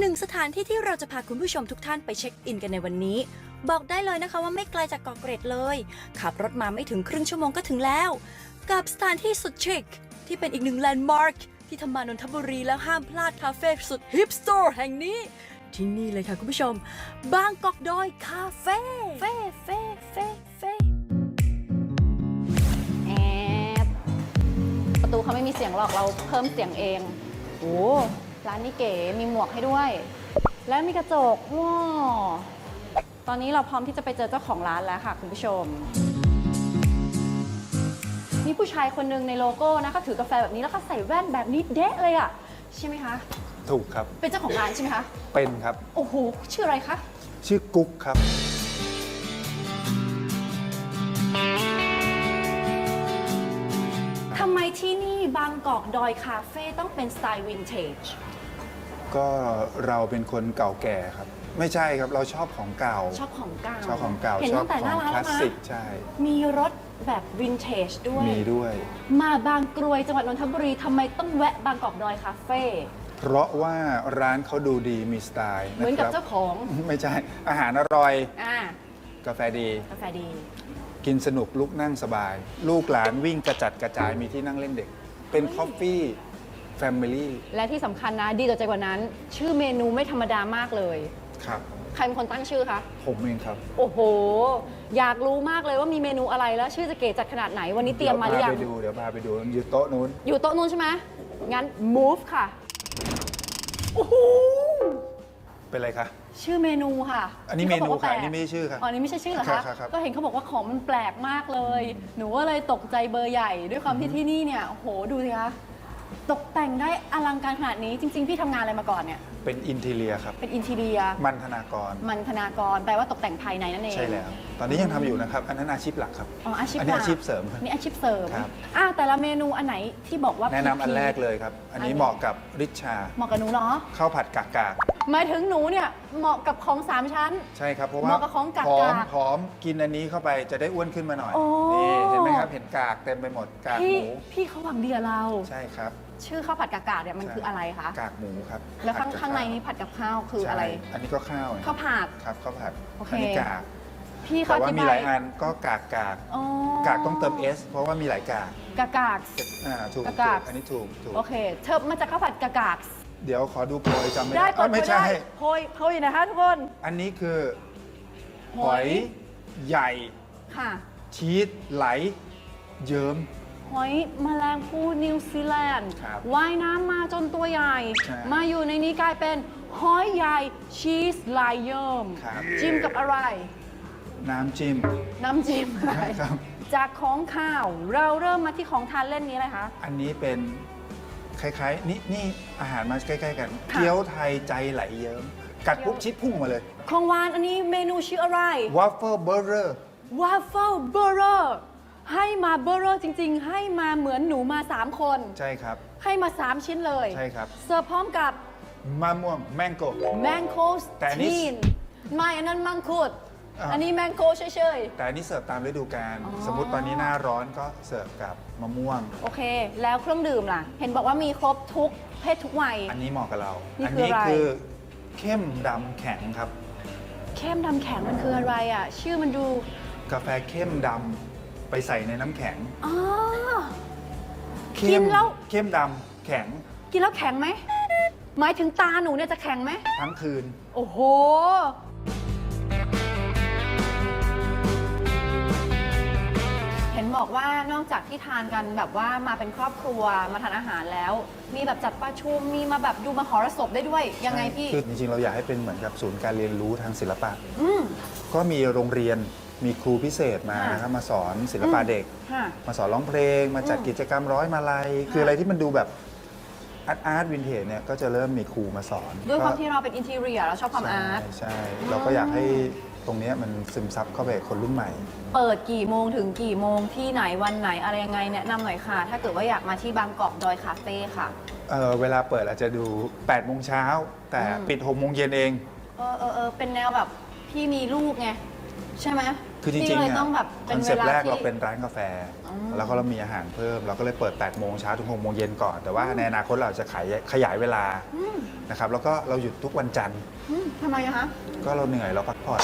หนึ่งสถานที่ที่เราจะพาคุณผู้ชมทุกท่านไปเช็คอินกันในวันนี้ บอกได้เลยนะคะว่าไม่ไกลจากเกาะเกร็ดเลย ขับรถมาไม่ถึงครึ่งชั่วโมงก็ถึงแล้ว กับสถานที่สุดชิคที่เป็นอีกหนึ่งแลนด์มาร์คที่ทำมานนทบุรีแล้วห้ามพลาดคาเฟ่สุดฮิปสโตร์แห่งนี้ ที่นี่เลยค่ะคุณผู้ชม บางกอกดอยคาเฟ่เฟ่เฟ่เฟ่เฟ่แอบประตูเขาไม่มีเสียงหรอกเราเพิ่มเสียงเองโอ้ ร้านนี้เก๋มีหมวกให้ด้วย และมีกระจกว้าวตอนนี้เราพร้อมที่จะไปเจอเจ้าของร้านแล้วค่ะ คุณผู้ชม มีผู้ชายคนหนึ่งในโลโก้นะเขาถือกาแฟแบบนี้แล้วก็ใส่แว่นแบบนี้เด๊ะเลยอะใช่ไหมคะ ถูกครับ เป็นเจ้าของร้านใช่ไหมคะ เป็นครับ โอ้โห ชื่ออะไรคะ ชื่อกุ๊กครับ ทำไมที่นี่บางกอกดอยคาเฟ่ต้องเป็นสไตล์วินเทจ ก็เราเป็นคนเก่าแก่ครับ ไม่ใช่ครับเราชอบของเก่า ชอบของเก่าชอบของเก่าเห็นชอตั้บงแต่ขหน้าองร้านคแล้ลาวสนะสิกใช่ มีรถแบบวินเทจด้วย มีด้วย มาบางกรวยจังหวัดนนทบุรีทำไมต้องแวะบางกอกดอยคาเฟ่เพราะว่าร้านเขาดูดีมีสไตล์เหมือนกับะครัเจ้าของไม่ใช่อาหารอร่อยอ่ากาแฟดี กาแฟดี กินสนุกลุกนั่งสบาย ลูกหลานวิ่งกระจัดกระจายมีที่นั่งเล่นเด็ก เป็นคอฟฟี่ แฟมิลี่และที่สำคัญนะดีต่อใจกว่านั้น ชื่อเมนูไม่ธรรมดามากเลย ครับ ใครเป็นคนตั้งชื่อคะ ผมเองครับโอ้โห อยากรู้มากเลยว่ามีเมนูอะไรแล้วชื่อจะเก๋จัดขนาดไหนวันนี้เตรียมมาหรือยัง เดี๋วพาไปดูเดี๋ยวพาไปดูอยู่โต๊ะนู้น อยู่โต๊ะนู้นใช่ไหมงั้น move ค่ะ โอ้โห เป็นไรคะ ชื่อเมนูค่ะอันนี้ที่ขาบกว่าเมนูค่ะแปลกอันนี้ไม่ใช่ชื่อค่ะอ๋ออันนี้ไม่ใช่ชื่อเหรอครัคะบครับครับ ก็เห็นเขาบอกว่าของมันแปลกมากเลย หนูก็เลยตกใจเบอร์ใหญ่ ด้วยความที่ที่นี่เนี่ยโอ้โหดูสิคะ ตกแต่งได้อลังการขนาดนี้จริง ๆ พี่ทำงานอะไรมาก่อนเนี่ย เป็นอินทีเลียครับ เป็นอินทีเรีย มันธนากร มันธนากร แปลว่าตกแต่งภายในนั่นเอง ใช่แล้ว ตอนนี้ยังทำอยู่นะครับ อันนั้นอาชีพหลักครับอ๋ออาชีพนนี้หลักอาชีพเสริมครับ นี่อาชีพเสริมครับ อ่าแต่ละเมนูอันไหนที่บอกว่าแนะนำอันพีคแรกเลยครับอันนี้อันนี้เหมาะกับริชาเหมาะกับหนูเนาะข้าวผัดกากาก หมายถึงหนูเนี่ยเหมาะกับของสามชั้น ใช่ครับเพราะว่าเหมาะกับของกากผอมกากผอมกินอันนี้เข้าไปจะได้อ้วนขึ้นมาหน่อยโอ้ นี่เห็นไหมครับเห็นกากเต็มไปหมดกากหพี่มูพี่เขาหวังดีกับเรา ใช่ครับ ชื่อข้าวผัดกากาเนี่ยมันใช่ คืออะไรคะกากหมูครับแล้วข้างผัดกกข้างในนี้ผัดกับข้าวคืออะไรใช่อันนี้ก็ข้าวข้าวผัด ครับข้าวผัดโอเคอันนี้กากพี่เขาแต่อว่าธิมีบาหลายยอันก็กากกากอ๋อกากต้องเติม S เพราะว่ามีหลายกากกากาก อ่าถูกกากากถูกอันนี้ถูกถูก โอเคเธอมาจากข้าวผัดกากาก เดี๋ยวขอดูโพยจำไม่ได้ได้ก่อนเอ้ยไม่ใช่ โพยโพยนะคะทุกคนอันนี้คือหหออยยใหญ่ ค่ะ ชีสไหล เยิ้ม หอยแมลงภู่นิวซีแลนด์ครับว่ายน้ำมาจนตัวใหญ่ ใช่มาอยู่ในนี้กลายเป็นหอยใหญ่ชีสลายเยิ้มครับ จิ้มกับอะไร น้ำจิ้ม น้ำจิ้มอะไร ครับ จากของข้าวเราเริ่มมาที่ของทานเล่นนี้เลยคะ อันนี้เป็น คล้ายๆ นี่นี่อาหารมาใกล้ๆกัน ค่ะ เกี๊ยวไทยใจไหลเยิ้ม กัดปุ๊บชิดพุ่งมาเลยของหวานอันนี้เมนูชื่ออะไรวัฟเฟิลเบอร์เรอร์ ว a ฟเฟิลเบอร์เรอร์ให้มาเบอร์เรอร์จริง ๆ ให้มาเหมือนหนูมา 3 คน ใช่ครับ ให้มา 3 ชิ้นเลยใช่ครับ เสิร์ฟพร้อมกับมะม่วงแมงโก้แมงโคสแต่อันนี้ ทีนไม่อันนั้นมังคุด อ่าอันนี้แมงโคเฉย แต่อันนี้เสิร์ฟตามฤดูกาลอ๋อ สมมติตอนนี้หน้าร้อนก็เสิร์ฟกับมะม่วง ๆ โอเค แล้วเครื่องดื่มล่ะ เห็นบอกว่ามีครบทุกเพศทุกวัย อันนี้เหมาะกับเรานี่อัคือนี้อะไรคือเข้มดำแข็งครับ เข้มดำแข็งมันคืออะไรอะ ชื่อมันดูกาแฟเข้มดำไปใส่ในน้ำแข็งอ๋อเข้กิมนแล้ว เข้มดำแข็งกินแล้วแข็งไหม หมายถึงตาหนูเนี่ยจะแข็งไหม ทั้งคืน โอ้โห บอกว่านอกจากที่ทานกันแบบว่ามาเป็นครอบครัวมาทานอาหารแล้ว มีแบบจัดประชุมมีมาแบบดูมหรสพได้ด้วยยังไงพี่ คือจริงๆ เราอยากให้เป็นเหมือนกับศูนย์การเรียนรู้ทางศิลปะ อืม ก็มีโรงเรียนมีครูพิเศษมาค่ะนะครับมาสอนศิลปะเด็ก ค่ะมาสอนร้องเพลง มาจัดอืมกิจกรรมร้อยมาลัยคืออะไรที่มันดูแบบอาร์ตอาร์ตวินเทจเนี่ยก็จะเริ่มมีครูมาสอนด้วยความก็ที่เราเป็นอินทีเรียเราชอบความใช่อาร์ตใช่ เราก็อยากให้ ตรงเนี้ยมันซึมซับเข้าไปกับคนรุ่นใหม่ เปิดกี่โมงถึงกี่โมงที่ไหนวันไหนอะไรยังไงแนะนำหน่อยค่ะ ถ้าเกิดว่าอยากมาที่บางกอกดอยคาเฟ่ค่ะ เอ่อเวลาเปิดอาจจะดู8โมงเช้าแต่อืม ปิด6โมงเย็นเอง เออเออเออเป็นแนวแบบพี่มีลูกไง ใช่ไหม คือจริงนี่ๆเลยอะต้องแบบเป็คนอนเวเซปต์ลาแรกที่เราเป็นร้านกาแฟอืมแล้วก็เรามีอาหารเพิ่ม เราก็เลยเปิด 8 โมงเช้าถึง6โมงเย็นก่อน แต่ว่าในอนาคตเราจะขายขยายเวลาอืมนะครับแล้วก็เราหยุดทุกวันจันทร์ อืมทำไมอะคะ ก็เราเหนื่อยเราพักผ่อน